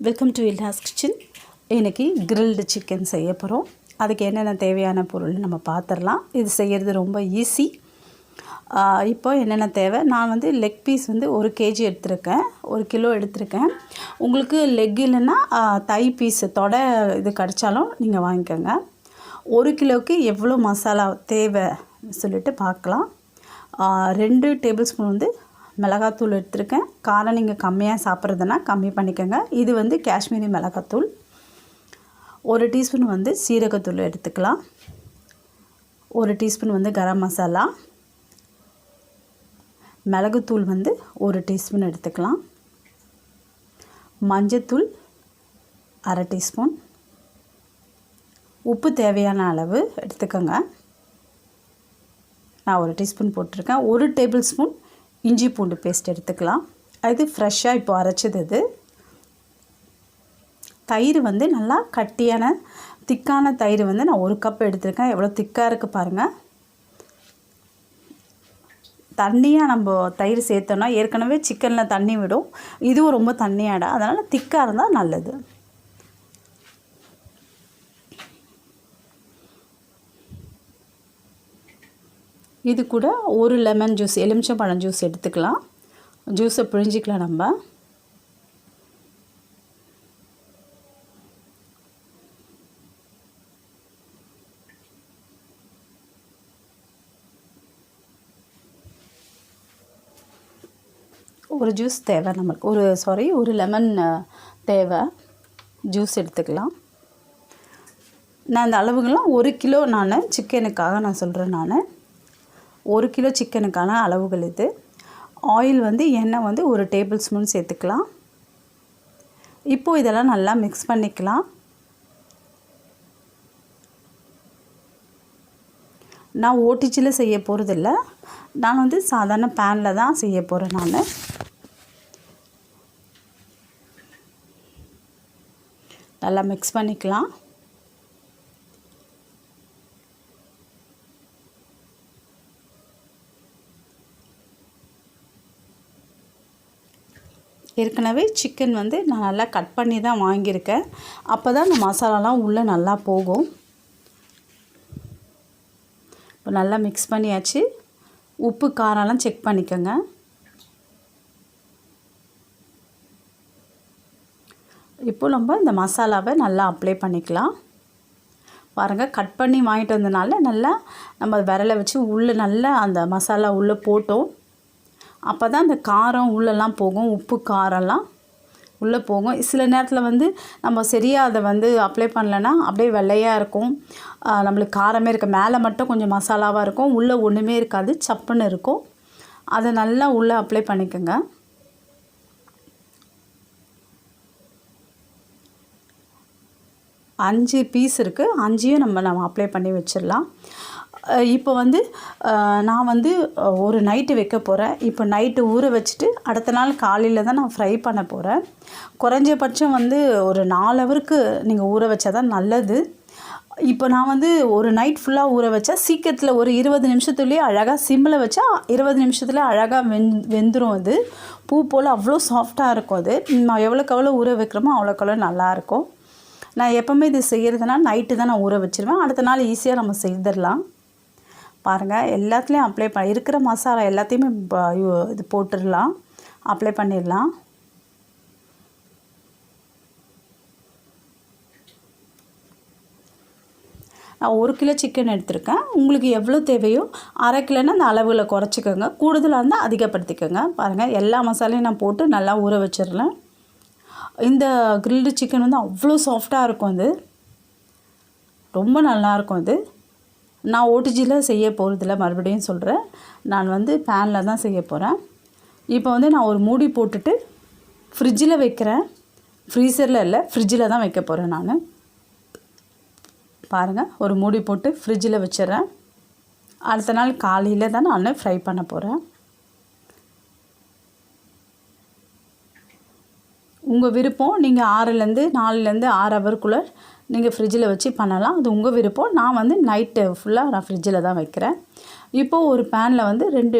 Welcome to இல்ஹாஸ் kitchen இன்றைக்கி grilled chicken செய்ய போகிறோம் அதுக்கு என்னென்ன தேவையான பொருள் நம்ம பார்த்துடலாம் இது செய்கிறது ரொம்ப ஈஸி இப்போ என்னென்ன தேவை? நான் வந்து லெக் பீஸ் வந்து ஒரு கேஜி எடுத்திருக்கேன். ஒரு கிலோ எடுத்திருக்கேன். உங்களுக்கு லெக் இல்லைன்னா தை பீஸ் தொட இது கிடச்சாலும் நீங்கள் வாங்கிக்கோங்க. ஒரு கிலோவுக்கு எவ்வளோ மசாலா தேவை சொல்லிட்டு பார்க்கலாம். ரெண்டு டேபிள் ஸ்பூன் வந்து மிளகாத்தூள் எடுத்திருக்கேன். காரம் நீங்கள் கம்மியாக சாப்பிட்றதுனா கம்மி பண்ணிக்கோங்க. இது வந்து காஷ்மீரி மிளகாத்தூள். ஒரு டீஸ்பூன் வந்து சீரகத்தூள் எடுத்துக்கலாம். ஒரு டீஸ்பூன் வந்து கரம் மசாலா. மிளகுத்தூள் வந்து ஒரு டீஸ்பூன் எடுத்துக்கலாம். மஞ்சத்தூள் அரை டீஸ்பூன். உப்பு தேவையான அளவு எடுத்துக்கோங்க. நான் ஒரு டீஸ்பூன் போட்டிருக்கேன். ஒரு டேபிள் ஸ்பூன் இஞ்சி பூண்டு பேஸ்ட் எடுத்துக்கலாம். அது ஃப்ரெஷ்ஷாக இப்போ அரைச்சது இது. தயிர் வந்து நல்லா கட்டியான திக்கான தயிர் வந்து நான் ஒரு கப் எடுத்திருக்கேன். எவ்வளோ திக்காக இருக்குது பாருங்கள் தண்ணியாக நம்ம தயிர் சேர்த்தோன்னா ஏற்கனவே சிக்கனில் தண்ணி விடும். இதுவும் ரொம்ப தண்ணியாடா. அதனால் திக்காக இருந்தால் நல்லது. இது கூட ஒரு லெமன் ஜூஸ் எலுமிச்சம்பழம் ஜூஸ் எடுத்துக்கலாம். ஜூஸை பிழிஞ்சிக்கலாம் நம்ம. ஒரு ஜூஸ் தேவை நம்மளுக்கு. ஒரு சாரி ஒரு லெமன் தேவை. ஜூஸ் எடுத்துக்கலாம். நான் அந்த அளவுகள்லாம் ஒரு கிலோ நான் சிக்கனுக்காக நான் சொல்கிறேன் நான். ஒரு கிலோ சிக்கனுக்கான அளவுகள் இது. ஆயில் வந்து எண்ணெய் வந்து ஒரு டேபிள் ஸ்பூன் சேர்த்துக்கலாம். இப்போது இதெல்லாம் நல்லா மிக்ஸ் பண்ணிக்கலாம். நான் ஓடிஜியில் செய்ய போகிறதில்ல நான் வந்து சாதாரண பேனில் தான் செய்ய போகிறேன் நான். நல்லா மிக்ஸ் பண்ணிக்கலாம். ஏற்கனவே சிக்கன் வந்து நான் நல்லா கட் பண்ணி தான் வாங்கியிருக்கேன். அப்போ தான் அந்த மசாலாலாம் உள்ளே நல்லா போகும். இப்போ நல்லா மிக்ஸ் பண்ணியாச்சு. உப்பு காரம்லாம் செக் பண்ணிக்கோங்க. இப்போ நம்ம இந்த மசாலாவை நல்லா அப்ளை பண்ணிக்கலாம். பாருங்கள் கட் பண்ணி வாங்கிட்டு வந்தனால நல்லா நம்ம விரலை வச்சு உள்ளே நல்லா அந்த மசாலா உள்ளே போட்டோம். அப்போ தான் அந்த காரம் உள்ளெல்லாம் போகும் உப்பு காரம்லாம் உள்ளே போகும். சில நேரத்தில் வந்து நம்ம சரியாக அதை வந்து அப்ளை பண்ணலைன்னா அப்படியே வெள்ளையாக இருக்கும். நம்மளுக்கு காரமே இருக்க. மேலே மட்டும் கொஞ்சம் மசாலாவாக இருக்கும். உள்ளே ஒன்றுமே இருக்காது. சப்புன்னு இருக்கும். அதை நல்லா உள்ளே அப்ளை பண்ணிக்கோங்க. அஞ்சு பீஸ் இருக்குது அஞ்சையும் நம்ம நம்ம அப்ளை பண்ணி வச்சிடலாம். இப்போ வந்து நான் வந்து ஒரு நைட்டு வைக்க போகிறேன் இப்போ நைட்டு ஊற வச்சுட்டு அடுத்த நாள் காலையில் தான் நான் ஃப்ரை பண்ண போகிறேன் குறைஞ்சபட்சம் வந்து ஒரு நாலு ஹவருக்கு நீங்கள் ஊற வச்சா தான் நல்லது. இப்போ நான் வந்து ஒரு நைட் ஃபுல்லாக ஊற வச்சா சீக்கிரத்தில் ஒரு இருபது நிமிஷத்துலேயே அழகாக சிம்மில் வச்சா இருபது நிமிஷத்தில் அழகாக வெந் வெந்துடும் அது. பூ போல் அவ்வளோ சாஃப்டாக இருக்கும் அது. நான் எவ்வளோக்கு எவ்வளோ ஊற வைக்கிறோமோ அவ்வளோக்கு அவ்வளோ நல்லாயிருக்கும் நான் எப்போவுமே இது செய்கிறதுனா நைட்டு தான் நான் ஊற வச்சுருவேன். அடுத்த நாள் ஈஸியாக நம்ம செய்திடலாம். பாருங்கள் எல்லாத்துலேயும் அப்ளை ப இருக்கிற மசாலா எல்லாத்தையுமே இது போட்டுடலாம். அப்ளை பண்ணிடலாம். நான் ஒரு கிலோ சிக்கன் எடுத்திருக்கேன். உங்களுக்கு எவ்வளோ தேவையோ அரை கிலோன்னா அந்த அளவில் குறைச்சிக்கோங்க. கூடுதலாக இருந்தால் அதிகப்படுத்திக்கோங்க. பாருங்கள் எல்லா மசாலையும் நான் போட்டு நல்லா ஊற வச்சிடலாம் இந்த கிரில்டு சிக்கன் வந்து அவ்வளோ சாஃப்டாக இருக்கும் அது. ரொம்ப நல்லாயிருக்கும் அது. நான் ஓடிஜியில் செய்ய போகிறதில்ல மறுபடியும் சொல்கிறேன் நான் வந்து பேனில் தான் செய்ய போகிறேன் இப்போ வந்து நான் ஒரு மூடி போட்டுட்டு ஃப்ரிட்ஜில் வைக்கிறேன். ஃப்ரீசரில் இல்லை ஃப்ரிட்ஜில் தான் வைக்க போகிறேன் நான். பாருங்கள் ஒரு மூடி போட்டு ஃப்ரிட்ஜில் வச்சிடுறேன். அடுத்த நாள் காலையில் தான் நான் ஃப்ரை பண்ண போகிறேன் உங்கள் விருப்பம் நீங்கள் ஆறுலேருந்து நாலுலேருந்து ஆறு ஹவருக்குள்ளே நீங்கள் ஃப்ரிட்ஜில் வச்சு பண்ணலாம். அது உங்கள் விருப்பம். நான் வந்து நைட்டு ஃபுல்லாக நான் ஃப்ரிட்ஜில் தான் வைக்கிறேன். இப்போது ஒரு பேனில் வந்து ரெண்டு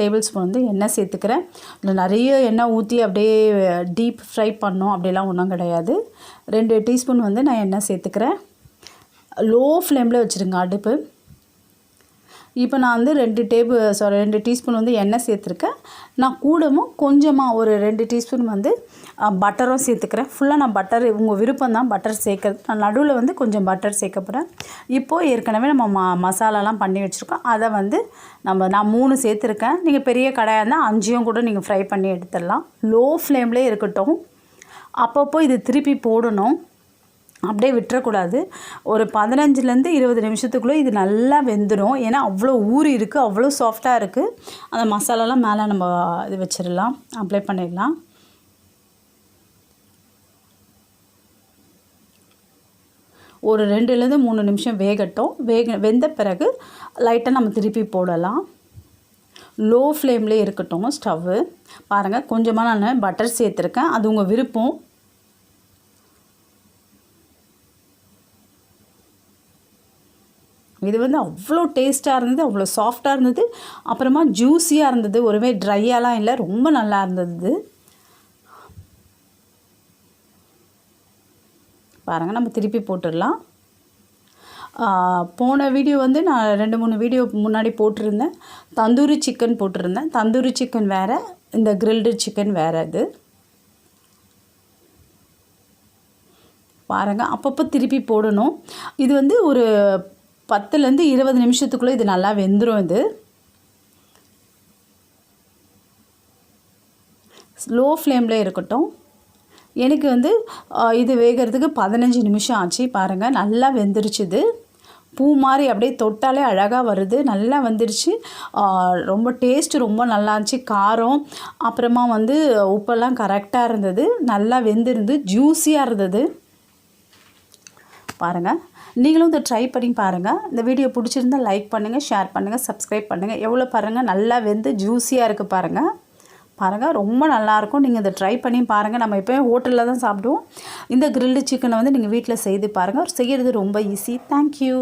டேபிள் ஸ்பூன் வந்து எண்ணெய் சேர்த்துக்கிறேன். இதில் நிறைய எண்ணெய் ஊற்றி அப்படியே டீப் ஃப்ரை பண்ணோம் அப்படிலாம் ஒன்றும் கிடையாது. ரெண்டு டீஸ்பூன் வந்து நான் எண்ணெய் சேர்த்துக்கிறேன். லோ ஃப்ளேமில் வச்சுருங்க அடுப்பு. இப்போ நான் வந்து ரெண்டு டேபிள் சாரி ரெண்டு டீஸ்பூன் வந்து எண்ணெய் சேர்த்துருக்கேன். நான் கூடவும் கொஞ்சமாக ஒரு ரெண்டு டீஸ்பூன் வந்து பட்டரும் சேர்த்துக்கிறேன். ஃபுல்லாக நான் பட்டர் உங்கள் விருப்பம் தான் பட்டர் சேர்க்கறது. நான் நடுவில் வந்து கொஞ்சம் பட்டர் சேர்க்க போகிறேன் இப்போது ஏற்கனவே நம்ம ம மசாலாலாம் பண்ணி வச்சுருக்கோம். அதை வந்து நம்ம நான் மூணு சேர்த்துருக்கேன். நீங்கள் பெரிய கடையாக இருந்தால் அஞ்சையும் கூட நீங்கள் ஃப்ரை பண்ணி எடுத்துடலாம். லோ ஃப்ளேம்லேயே இருக்கட்டும். அப்பப்போ இது திருப்பி போடணும். அப்படியே விட்டுறக்கூடாது. ஒரு பதினஞ்சுலேருந்து இருபது நிமிஷத்துக்குள்ளே இது நல்லா வெந்துடும் ஏன்னா அவ்வளோ ஊறி இருக்குது அவ்வளோ சாஃப்டாக இருக்குது அந்த மசாலாலாம் மேலே நம்ம இது வச்சிடலாம். அப்ளை பண்ணிடலாம். ஒரு ரெண்டுலேருந்து மூணு நிமிஷம் வேகட்டும். வேக வெந்த பிறகு லைட்டாக நம்ம திருப்பி போடலாம். லோ ஃப்ளேம்லேயே இருக்கட்டும் ஸ்டவ்வு பாருங்கள் கொஞ்சமாக நான் பட்டர் சேர்த்துருக்கேன். அது உங்கள் விருப்பம். இது வந்து அவ்வளோ டேஸ்ட்டாக இருந்தது அவ்வளோ சாஃப்டாக இருந்தது. அப்புறமா ஜூஸியாக இருந்தது. ஒருவே ட்ரையாலாம் இல்லை ரொம்ப நல்லா இருந்தது. பாருங்கள் நம்ம திருப்பி போட்டுடலாம். போன வீடியோ வந்து நான் ரெண்டு மூணு வீடியோ முன்னாடி போட்டிருந்தேன். தந்தூரி சிக்கன் போட்டிருந்தேன். தந்தூரி சிக்கன் வேறு இந்த கிரில்டு சிக்கன் வேறு இது. பாருங்கள் அப்பப்போ திருப்பி போடணும். இது வந்து ஒரு பத்துலேருந்து இருபது நிமிஷத்துக்குள்ளே இது நல்லா வெந்துடும் இது. ஸ்லோ ஃப்ளேமில் இருக்கட்டும். எனக்கு வந்து இது வேகிறதுக்கு பதினஞ்சு நிமிஷம் ஆச்சு. பாருங்கள் நல்லா வெந்துருச்சு இது. பூ மாதிரி அப்படியே தொட்டாலே அழகாக வருது. நல்லா வந்துருச்சு. ரொம்ப டேஸ்ட்டு ரொம்ப நல்லா இருந்துச்சு. காரம் அப்புறமா வந்து உப்பெல்லாம் கரெக்டாக இருந்தது. நல்லா வெந்திருந்து ஜூஸியாக இருந்தது. பாருங்கள் நீங்களும் இதை ட்ரை பண்ணி பாருங்கள் இந்த வீடியோ பிடிச்சிருந்தால் லைக் பண்ணுங்கள் ஷேர் பண்ணுங்கள் சப்ஸ்கிரைப் பண்ணுங்கள் எவ்வளோ பாருங்கள் நல்லா வெந்து ஜூஸியாக இருக்குது பாருங்கள் பாருங்கள் ரொம்ப நல்லாயிருக்கும் நீங்கள் இதை ட்ரை பண்ணி பாருங்கள் நம்ம எப்போயும் ஹோட்டலில் தான் சாப்பிடுவோம். இந்த கிரில்டு சிக்கனை வந்து நீங்கள் வீட்டில் செய்து பாருங்கள் செய்கிறது ரொம்ப ஈஸி தேங்க்யூ